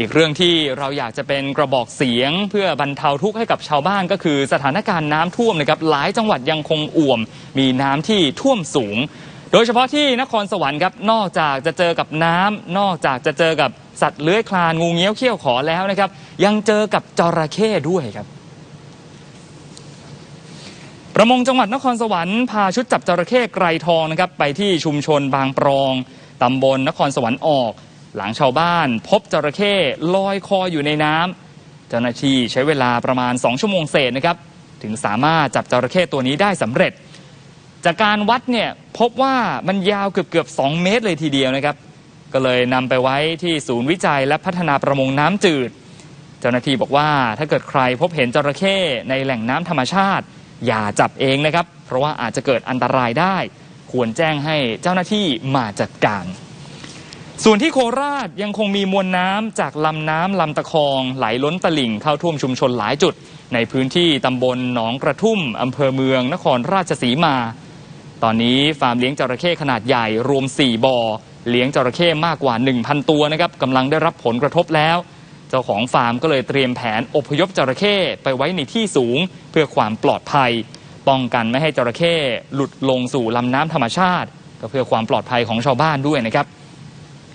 อีกเรื่องที่เราอยากจะเป็นกระบอกเสียง เพื่อบรรเทาทุกข์ให้กับชาวบ้านก็คือสถานการณ์น้ำท่วมนะครับหลายจังหวัดยังคงอ่วม มีน้ำที่ท่วมสูง โดยเฉพาะที่นครสวรรค์ครับนอกจากจะเจอกับน้ำนอกจากจะเจอกับสัตว์เลื้อยคลานงูเงี้ยวเขี้ยวขอแล้วนะครับ ยังเจอกับจระเข้ด้วยครับประมงจังหวัดนครสวรรค์พาชุดจับจระเข้ไกรทองนะครับไปที่ชุมชนบางปรองตำบลนครสวรรค์ออก หลังชาวบ้าน พบจระเข้ลอยคออยู่ในน้ำเจ้าหน้าที่ใช้เวลาประมาณ 2 ชั่วโมงเศษนะครับ ถึงสามารถจับจระเข้ตัวนี้ได้สำเร็จ จากการวัดเนี่ยพบว่ามันยาวเกือบเกือบๆ2เมตรเลยทีเดียวนะครับ ก็เลยนำไปไว้ที่ศูนย์วิจัยและพัฒนาประมงน้ำจืด เจ้าหน้าที่บอกว่าถ้าเกิดใครพบเห็นจระเข้ในแหล่งน้ำธรรมชาติ อย่าจับเองนะครับ เพราะว่าอาจจะเกิดอันตรายได้ ควรแจ้งให้เจ้าหน้าที่มาจัดการ ส่วนที่โคราชยังคงมีมวลน้ำจากลำน้ำลำตะคองไหลล้นตลิ่งเข้าท่วมชุมชนหลายจุด ในพื้นที่ตำบลหนองกระทุ่มอำเภอเมือง นครราชสีมา ตอนนี้ฟาร์มเลี้ยงจระเข้ขนาดใหญ่รวม 4บ่อเลี้ยงจระเข้มากกว่า 1,000 ตัวนะครับกำลังได้รับผลกระทบแล้ว เจ้าของฟาร์มก็เลยเตรียมแผนอพยพจระเข้ไปไว้ในที่สูง เพื่อความปลอดภัย ป้องกันไม่ให้จระเข้หลุดลงสู่ลำน้ำธรรมชาติ ก็เพื่อความปลอดภัยของชาวบ้านด้วยนะครับ